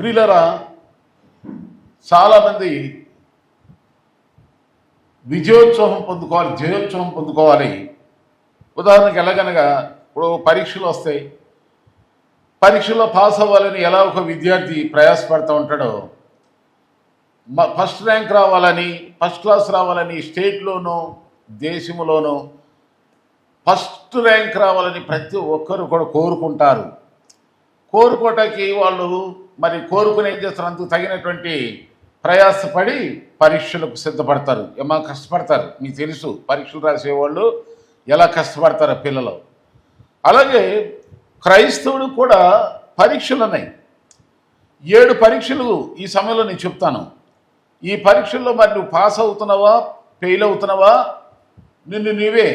ప్రియులరా చాలామంది విజయోత్సవం పొందుకోవాలి జయోత్సవం పొందుకోవాలి. ఉదాహరణకి ఎలాగనగా ఇప్పుడు పరీక్షలు వస్తాయి. పరీక్షలో పాస్ అవ్వాలని ఎలా ఒక విద్యార్థి ప్రయాసపడుతూ ఉంటాడో ఫస్ట్ ర్యాంక్ రావాలని ఫస్ట్ క్లాస్ రావాలని స్టేట్లోనూ దేశంలోనూ ఫస్ట్ ర్యాంక్ రావాలని ప్రతి ఒక్కరు కూడా కోరుకుంటారు. కోరుకోవటానికి వాళ్ళు మరి కోరుకుని ఏం చేస్తారు? అందుకు తగినటువంటి ప్రయాసపడి పరీక్షలకు సిద్ధపడతారు. ఏమా కష్టపడతారు? మీకు తెలుసు పరీక్షలు రాసేవాళ్ళు ఎలా కష్టపడతారో పిల్లలు? అలాగే క్రైస్తవుడు కూడా పరీక్షలు ఉన్నాయి ఏడు పరీక్షలు ఈ సమయంలో నేను చెప్తాను. ఈ పరీక్షల్లో మరి నువ్వు పాస్ అవుతున్నావా? ఫెయిల్ అవుతున్నావా? నిన్ను నీవే.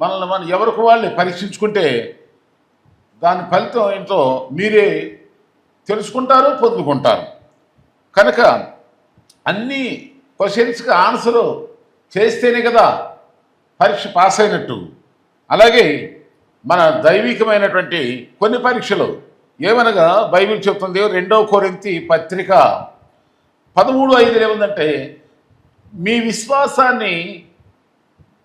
మనల్ని మనం ఎవరికి వాళ్ళని పరీక్షించుకుంటే దాని ఫలితం ఏంటో మీరే తెలుసుకుంటారు పొందుకుంటారు. కనుక అన్ని క్వశ్చన్స్కి ఆన్సర్ చేస్తేనే కదా పరీక్ష పాస్ అయినట్టు అలాగే మన దైవికమైనటువంటి కొన్ని పరీక్షలు ఏమనగా బైబిల్ చెప్తుంది రెండవ కొరింతి పత్రిక పదమూడు ఐదు ఏముందంటే మీ విశ్వాసాన్ని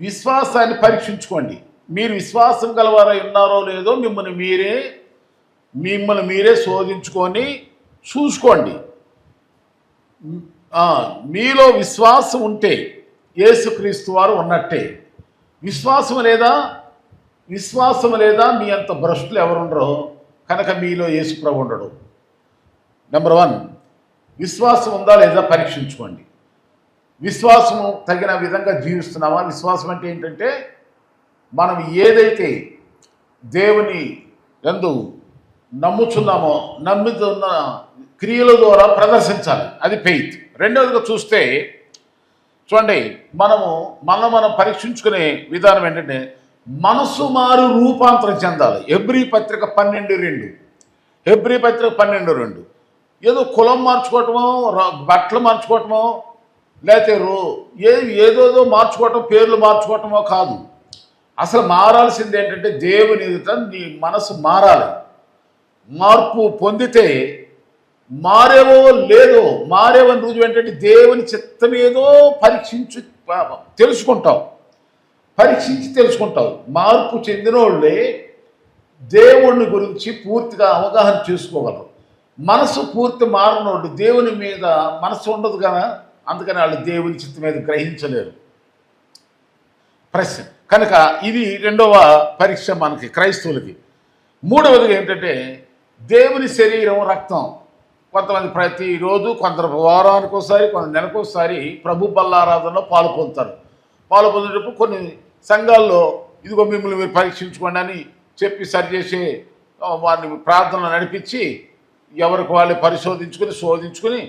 విశ్వాసాన్ని పరీక్షించుకోండి. మీరు విశ్వాసం గలవారై ఉన్నారో లేదో మిమ్మల్ని మీరే మిమ్మల్ని మీరే శోధించుకొని చూసుకోండి. మీలో విశ్వాసం ఉంటే యేసుక్రీస్తు వారు ఉన్నట్టే. విశ్వాసం లేదా? విశ్వాసం లేదా? మీ అంత భ్రష్టులు ఎవరుండరో? కనుక మీలో యేసు ప్రభు ఉండడు. నెంబర్ వన్ విశ్వాసం ఉందా లేదా పరీక్షించుకోండి. విశ్వాసము తగిన విధంగా జీవిస్తున్నామా? విశ్వాసం అంటే ఏంటంటే మనం ఏదైతే దేవుని ఎందు నమ్ముచున్నామో నమ్ముతున్న క్రియల ద్వారా ప్రదర్శించాలి. అది ఫెయిత్ రెండవదిగా చూస్తే చూడండి మనము మనం మనం పరీక్షించుకునే విధానం ఏంటంటే మనసు మారు రూపాంతరం చెందాలి. ఎబ్రి పత్రిక పన్నెండు రెండు. ఎబ్రి పత్రిక పన్నెండు రెండు. ఏదో కులం మార్చుకోవటమో బట్టలు మార్చుకోవటమో లేకపోతే రో ఏ ఏదోదో మార్చుకోవటం పేర్లు మార్చుకోవటమో కాదు. అసలు మారాల్సింది ఏంటంటే దేవుని నీ మనసు మారాలి. మార్పు పొందితే మారేవో లేదో మారేవని రుజువు ఏంటంటే దేవుని చిత్తం ఏదో పరీక్షించు తెలుసుకుంటావు. పరీక్షించి తెలుసుకుంటావు. మార్పు చెందిన వాళ్ళే గురించి పూర్తిగా అవగాహన చేసుకోగలరు. మనసు పూర్తి మారినోళ్ళు దేవుని మీద మనసు ఉండదు కదా? అందుకని వాళ్ళు దేవుని చిత్తం మీద గ్రహించలేరు. ప్రశ్న. కనుక ఇది రెండవ పరీక్ష మనకి క్రైస్తవులకి. మూడవది ఏంటంటే దేవుని శరీరం రక్తం. కొంతమంది ప్రతిరోజు కొందరు వారానికి ఒకసారి కొంత నెలకు ఒకసారి ప్రభు బల్లారాధనలో పాలు పొందుతారు. కొన్ని సంఘాల్లో ఇదిగో మిమ్మల్ని మీరు పరీక్షించుకోండి అని చెప్పి సరిచేసే వారిని ప్రార్థన నడిపించి ఎవరికి వాళ్ళు పరిశోధించుకుని శోధించుకుని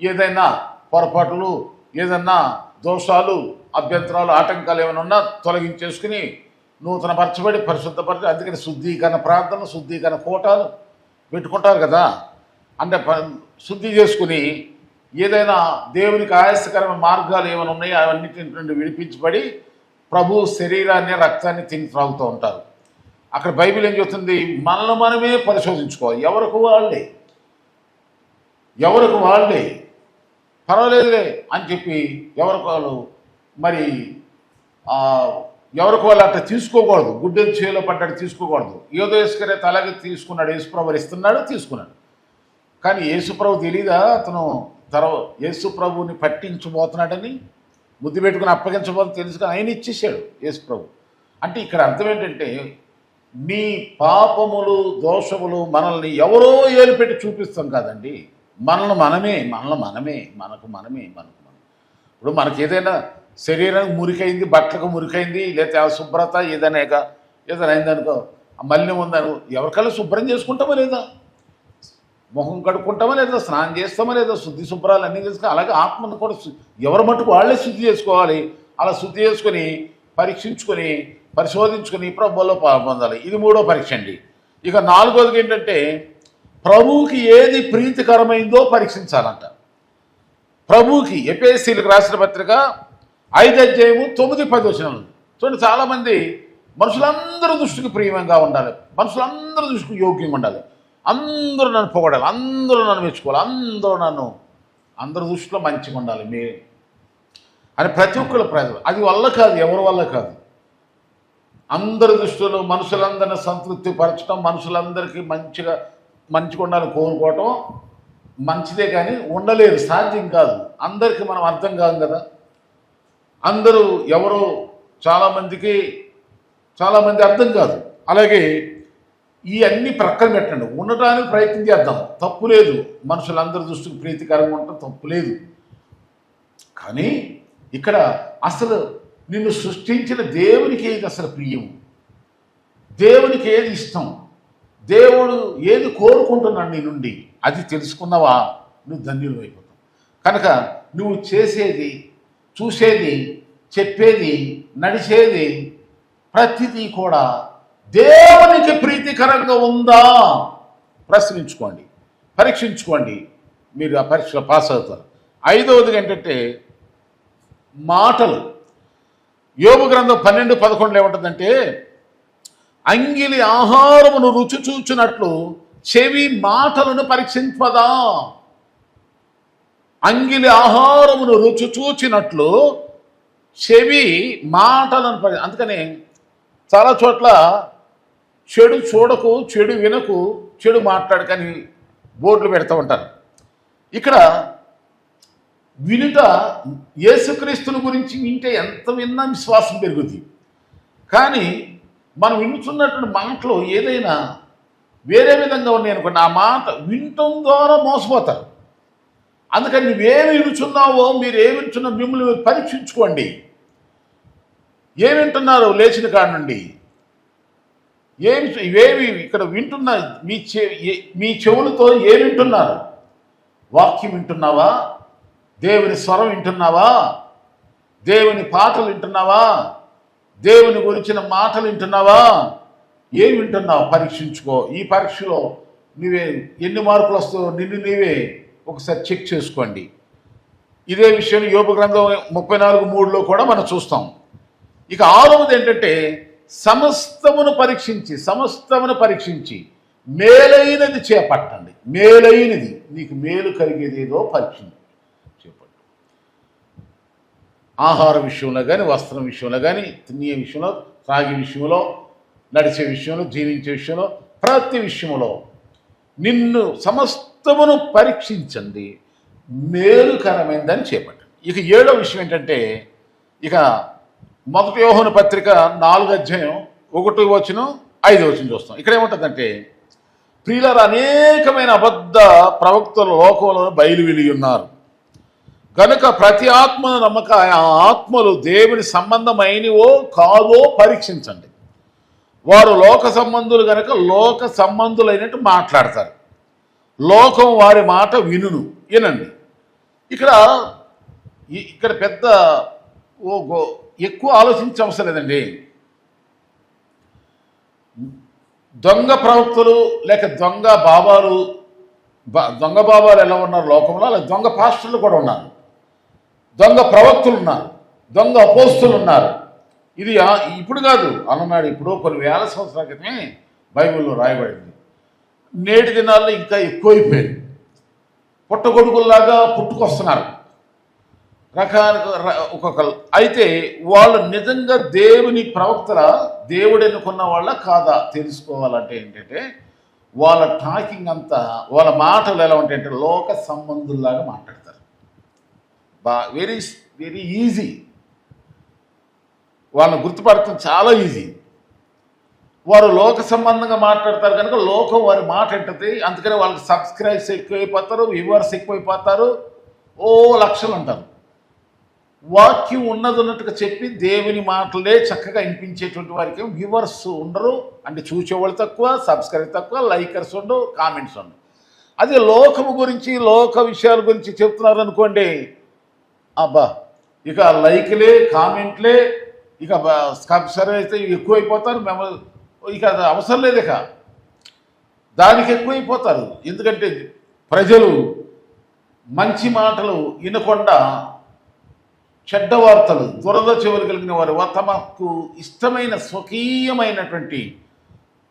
ఏదైనా పొరపాట్లు ఏదన్నా దోషాలు అభ్యంతరాలు ఆటంకాలు ఏమైనా ఉన్నా తొలగించేసుకుని నూతన పరచబడి పరిశుద్ధపరచబడి అందుకని శుద్ధీకరణ ప్రార్థన శుద్ధీకరణ కోటాలు పెట్టుకుంటారు కదా అంటే శుద్ధి చేసుకుని ఏదైనా దేవునికి ఆయాసకరమైన మార్గాలు ఏమైనా ఉన్నాయో అవన్నిటి నుండి విడిపించబడి ప్రభు శరీరాన్ని రక్తాన్ని తిని త్రాగుతూ ఉంటారు. అక్కడ బైబిల్ ఏం చెప్తుంది మనల్ని మనమే పరిశోధించుకోవాలి ఎవరికి వాళ్ళే? ఎవరికి వాళ్ళే? పర్వాలేదులే అని చెప్పి ఎవరికి వాళ్ళు మరి ఎవరికి వాళ్ళు అట్లా తీసుకోకూడదు. గుడ్డెలు చేలో పడ్డాడు తీసుకోకూడదు. ఏదో ఇసుకరే తలకి తీసుకున్నాడు యేసుప్రభు ఇస్తున్నాడు తీసుకున్నాడు. కానీ యేసుప్రభు తెలీదా? అతను తర్వాత యేసుప్రభుని పట్టించబోతున్నాడని? ముద్దు పెట్టుకుని అప్పగించబోతు తెలుసుకుని ఆయన ఇచ్చేసాడు యేసుప్రభు. అంటే ఇక్కడ అర్థం ఏంటంటే నీ పాపములు దోషములు మనల్ని ఎవరో ఏలిపెట్టి చూపిస్తాం కాదండి. మనల్ని మనమే మనల్ని మనమే మనకు మనమే మనకు మనం ఇప్పుడు మనకి ఏదైనా శరీరానికి మురికైంది బట్టలకు మురికైంది లేకపోతే అశుభ్రత ఏదైనా ఏదైనా అయిందనుకో మళ్ళీ ఉందను ఎవరికల్లా శుభ్రం చేసుకుంటామా లేదా? ముఖం కడుక్కుంటామా లేదా? స్నానం చేస్తామా లేదా? శుద్ధి శుభ్రాలు అన్నీ చేసుకుని అలాగే ఆత్మను కూడా ఎవరి మటుకు వాళ్ళే శుద్ధి చేసుకోవాలి. అలా శుద్ధి చేసుకొని పరీక్షించుకొని పరిశోధించుకొని ప్రభువులో పొందాలి. ఇది మూడో పరీక్ష అండి. ఇక నాలుగోది ఏంటంటే ప్రభువుకి ఏది ప్రీతికరమైందో పరీక్షించాలంట. ప్రభువుకి ఎపిఎస్సీలకు రాసిన పత్రిక ఐదు అధ్యాయము తొమ్మిది పది వచనాలు. చూడండి చాలామంది మనుషులందరూ దృష్టికి ప్రియమంగా ఉండాలి. మనుషులందరూ దృష్టికి యోగ్యంగా ఉండాలి. అందరూ నన్ను పొగడాలి. అందరూ నన్ను మెచ్చుకోవాలి. అందరూ నన్ను అందరి దృష్టిలో మంచిగా ఉండాలి మీ అని ప్రతి ఒక్కరు ప్రజలు అది వల్ల కాదు ఎవరి వల్ల కాదు. అందరి దృష్టిలో మనుషులందరిని సంతృప్తి పరచడం మనుషులందరికీ మంచిగా మంచిగా ఉండాలని కోరుకోవటం మంచిదే కానీ ఉండలేదు సాధ్యం కాదు. అందరికీ మనం అర్థం కాదు కదా? అందరూ ఎవరో చాలామందికి చాలామంది అర్థం కాదు. అలాగే ఈ అన్ని ప్రక్కన పెట్టండి. ఉండటానికి ప్రయత్నం చేద్దాం. తప్పు లేదు. మనుషులందరి దృష్టికి ప్రీతికరంగా ఉండటం తప్పు లేదు. కానీ ఇక్కడ అసలు నిన్ను సృష్టించిన దేవునికి ఏది అసలు ప్రియం? దేవునికి ఏది ఇష్టం? దేవుడు ఏది కోరుకుంటున్నాడు నీ నుండి? అది తెలుసుకున్నావా? నువ్వు ధన్యులు అయిపోతావు కనుక నువ్వు చేసేది చూసేది చెప్పేది నడిచేది ప్రతిదీ కూడా దేవునికి ప్రీతికరంగా ఉందా? ప్రశ్నించుకోండి. పరీక్షించుకోండి. మీరు ఆ పరీక్షలో పాస్ అవుతారు. ఐదవది ఏంటంటే మాటలు. యోగు గ్రంథం పన్నెండు పదకొండులో ఏముంటుందంటే అంగిలి ఆహారమును రుచి చూచినట్లు చెవి మాటలను పరీక్షింపదా? అంగిలి ఆహారమును రుచి చూచినట్లు చెవి మాటలను పడి అందుకని చాలా చోట్ల చెడు చూడకు చెడు వినకు చెడు మాట్లాడకని బోర్డులు పెడతా ఉంటారు. ఇక్కడ వినుట యేసుక్రీస్తుని గురించి వింటే ఎంత విన్నా విశ్వాసం పెరుగుద్ది. కానీ మనం వింటున్నటువంటి మాటలో ఏదైనా వేరే విధంగా ఉన్నాయి అనుకోండి ఆ మాట వినటం ద్వారా మోసపోతారు. అందుకని నువ్వేమి వినుచున్నావో మీరు ఏమి వింటున్నా మిమ్మల్ని మీరు పరీక్షించుకోండి. ఏమి వింటున్నారు లేచిన కాడ నుండి. ఏమి ఇవేమి ఇక్కడ వింటున్న మీ చె మీ చెవులతో ఏమి వింటున్నారు? వాక్యం వింటున్నావా? దేవుని స్వరం వింటున్నావా? దేవుని పాటలు వింటున్నావా? దేవుని గురించిన మాటలు వింటున్నావా? ఏమి వింటున్నావు? పరీక్షించుకో. ఈ పరీక్షలో నువ్వే ఎన్ని మార్కులు వస్తావు నిన్ను నీవే ఒకసారి చెక్ చేసుకోండి. ఇదే విషయం యోగ గ్రంథం ముప్పై నాలుగు మూడులో కూడా మనం చూస్తాం. ఇక ఆరవది ఏంటంటే సమస్తమును పరీక్షించి సమస్తమును పరీక్షించి మేలైనది చేపట్టండి. మేలైనది. నీకు మేలు కలిగేది ఏదో పరీక్షించి. చేపట్టు. ఆహార విషయంలో కానీ వస్త్రం విషయంలో కానీ తినే విషయంలో త్రాగే విషయంలో నడిచే విషయంలో జీవించే విషయంలో ప్రతి విషయంలో నిన్ను సమస్తమును పరీక్షించండి. మేలుకరమైందని చేపట్టండి ఇక ఏడో విషయం ఏంటంటే ఇక మొదటి యోహన పత్రిక నాలుగు అధ్యాయం ఒకటి వచ్చిన ఐదు వచ్చిన చూస్తాం. ఇక్కడ ఏముంటుందంటే ప్రియులారు అనేకమైన అబద్ధ ప్రవక్తలు లోకంలో బయలువెలి ఉన్నారు. కనుక ప్రతి ఆత్మను నమ్మక ఆ ఆత్మలు దేవుని సంబంధమైనవో కాదో పరీక్షించండి. వారు లోక సంబంధులు కనుక లోక సంబంధులైనట్టు మాట్లాడతారు. లోకం వారి మాట వినును. వినండి. ఇక్కడ ఇక్కడ పెద్ద ఓ గో- ఎక్కువ ఆలోచించే అవసరం లేదండి. దొంగ ప్రవక్తలు లేక దొంగ బాబాలు దొంగ బాబాలు ఎలా ఉన్నారు లోకంలో? అలా దొంగ పాస్టర్లు కూడా ఉన్నారు. దొంగ ప్రవక్తులు ఉన్నారు. దొంగ అపోస్తులు ఉన్నారు. ఇది ఇప్పుడు కాదు అన్ననాడు ఇప్పుడు కొన్ని వేల సంవత్సరాల క్రితమే బైబిల్లో రాయబడింది. నేటి దినాల్లో ఇంకా ఎక్కువైపోయింది. పుట్టగొడుగుల్లాగా పుట్టుకొస్తున్నారు. రకాల ర- ఒక్కొక్క అయితే వాళ్ళు నిజంగా దేవుని ప్రవక్తల దేవుడు ఎన్నుకున్న వాళ్ళ కాదా తెలుసుకోవాలంటే ఏంటంటే వాళ్ళ టాకింగ్ అంతా వాళ్ళ మాటలు ఎలా ఉంటాయంటే లోక సంబంధుల్లాగా మాట్లాడతారు. బా వెరీ వెరీ ఈజీ. వాళ్ళని గుర్తుపడటం చాలా ఈజీ. వారు లోక సంబంధంగా మాట్లాడతారు కనుక లోకం వారి మాట ఉంటుంది అందుకనే వాళ్ళకి సబ్స్క్రైబ్స్ ఎక్కువైపోతారు వ్యూవర్స్ ఎక్కువైపోతారు. ఓ లక్షలు అంటారు. వాక్యం ఉన్నది ఉన్నట్టుగా చెప్పి దేవుని మాటలే చక్కగా వినిపించేటువంటి వారికి వ్యూవర్స్ ఉండరు. అంటే చూసేవాళ్ళు తక్కువ సబ్స్క్రైబ్ తక్కువ లైకర్స్ ఉండవు కామెంట్స్ ఉండవు అదే లోకము గురించి లోక విషయాల గురించి చెప్తున్నారు అనుకోండి అబ్బా ఇక లైక్లే కామెంట్లే ఇక సబ్స్క్రైబ్ అయితే ఎక్కువైపోతారు. మిమ్మల్ని ఇక అది అవసరం లేదు దానికి ఎక్కువైపోతారు. ఎందుకంటే ప్రజలు మంచి మాటలు వినకుండా చెడ్డ వార్తలు దురద చెవులు కలిగిన వారు తమకు ఇష్టమైన స్వకీయమైనటువంటి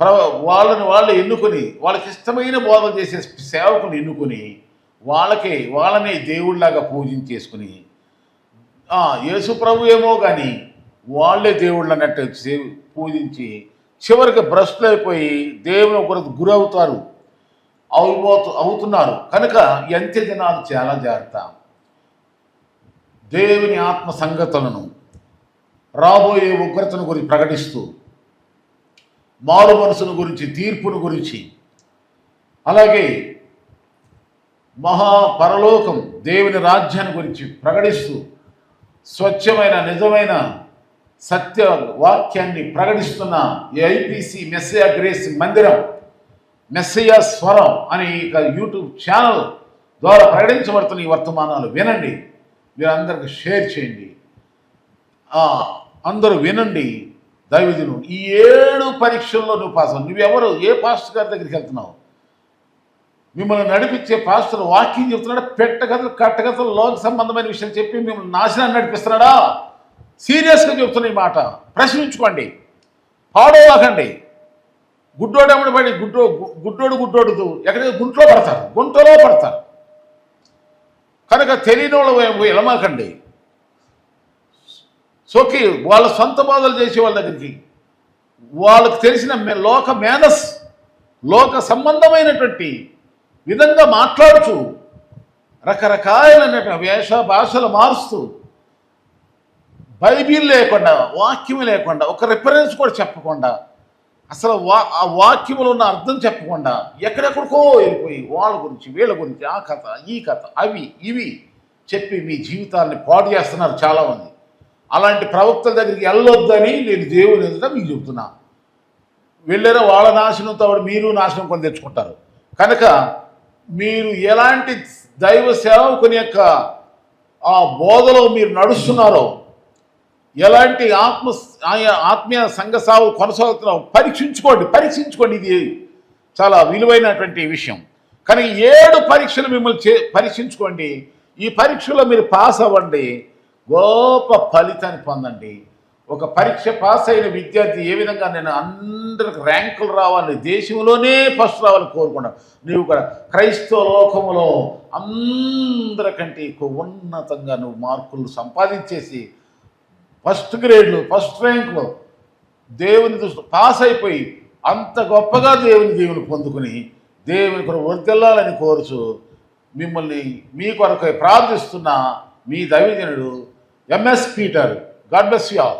ప్ర వాళ్ళని వాళ్ళు ఎన్నుకొని వాళ్ళకి ఇష్టమైన బోధన చేసే సేవకుని ఎన్నుకొని వాళ్ళకే వాళ్ళనే దేవుళ్ళలాగా పూజించేసుకుని యేసు ప్రభు ఏమో కానీ వాళ్ళే దేవుళ్ళు అన్నట్టు పూజించి చివరికి భ్రష్టులు అయిపోయి దేవుని ఒకరికి గురవుతారు. అవుపోతు అవుతున్నారు. కనుక ఈ దినాలు చాలా జాగ్రత్త. దేవుని ఆత్మ సంగతులను రాబోయే ఉగ్రతను గురించి ప్రకటిస్తూ మారు మనసును గురించి తీర్పును గురించి అలాగే మహా పరలోకం దేవుని రాజ్యాన్ని గురించి ప్రకటిస్తూ స్వచ్ఛమైన నిజమైన సత్య వాక్యాన్ని ప్రకటిస్తున్న ఐపీసీ మెస్సయా గ్రేస్ మందిరం మెస్సయా స్వరం అనే ఇక యూట్యూబ్ ఛానల్ ద్వారా ప్రకటించబడుతున్న ఈ వర్తమానాలు వినండి. మీరందరికి షేర్ చేయండి. అందరూ వినండి. దైవదిను ఈ ఏడు పరీక్షల్లో నువ్వు పాస్ అవ్వు. నువ్వెవరు? ఏ పాస్టర్ గారి దగ్గరికి వెళ్తున్నావు? మిమ్మల్ని నడిపించే పాస్టర్ వాక్యం చెప్తున్నాడా? పెట్టగతలు కట్టగతలు లోక సంబంధమైన విషయం చెప్పి మిమ్మల్ని నాశనాన్ని నడిపిస్తున్నాడా? సీరియస్గా చెప్తున్న ఈ మాట. ప్రశ్నించుకోండి. పాడవకండి. గుడ్డోడు ఎమ్మడి పడి గుడ్డో గుడ్డోడు గుడ్డోడు ఎక్కడైతే గుంట్లో పడతారు గుంటలో పడతారు. కనుక తెలియని వాళ్ళు ఎలమాకండి. సోకి వాళ్ళ సొంత బాధలు చేసే వాళ్ళ దగ్గరికి. వాళ్ళకు తెలిసిన లోక మేధస్ లోక సంబంధమైనటువంటి విధంగా మాట్లాడుచు రకరకాలైనటువంటి వేష భాషలు మారుస్తూ బైబిల్ లేకుండా వాక్యం లేకుండా ఒక రిఫరెన్స్ కూడా చెప్పకుండా అసలు వా ఆ వాక్యములో ఉన్న అర్థం చెప్పకుండా ఎక్కడెక్కడికో వెళ్ళిపోయి వాళ్ళ గురించి వీళ్ళ గురించి ఆ కథ ఈ కథ అవి ఇవి చెప్పి మీ జీవితాన్ని పాడు చేస్తున్నారు చాలామంది. అలాంటి ప్రవక్తల దగ్గరికి వెళ్ళొద్దని నేను దేవుని ఎదుట మీకు చెబుతున్నా. వెళ్ళారో వాళ్ళ నాశనంతో మీరు నాశనం కొని తెచ్చుకుంటారు. కనుక మీరు ఎలాంటి దైవ సేవకుని యొక్క ఆ బోధలో మీరు నడుస్తున్నారో ఎలాంటి ఆత్మ ఆత్మీయ సంఘ సాగు కొనసాగుతున్నావు? పరీక్షించుకోండి పరీక్షించుకోండి. ఇది చాలా విలువైనటువంటి విషయం. కానీ ఏడు పరీక్షలు మిమ్మల్ని చే పరీక్షించుకోండి. ఈ పరీక్షలో మీరు పాస్ అవ్వండి. గొప్ప ఫలితాన్ని పొందండి. ఒక పరీక్ష పాస్ అయిన విద్యార్థి ఏ విధంగా నేను అందరికి ర్యాంకులు రావాలి దేశంలోనే ఫస్ట్ రావాలని కోరుకున్నాను నువ్వు కూడా క్రైస్తవ లోకంలో అందరికంటే ఎక్కువ ఉన్నతంగా నువ్వు మార్కులు సంపాదించేసి ఫస్ట్ గ్రేడ్లో ఫస్ట్ ర్యాంక్లో. దేవుని దృష్టి పాస్ అయిపోయి అంత గొప్పగా దేవుని దేవుని పొందుకుని దేవుని కొరకు వర్దిల్లాలని కోరుచు మిమ్మల్ని మీ కొరకై ప్రార్థిస్తున్న మీ దైవజనుడు MS Peter. God bless you all.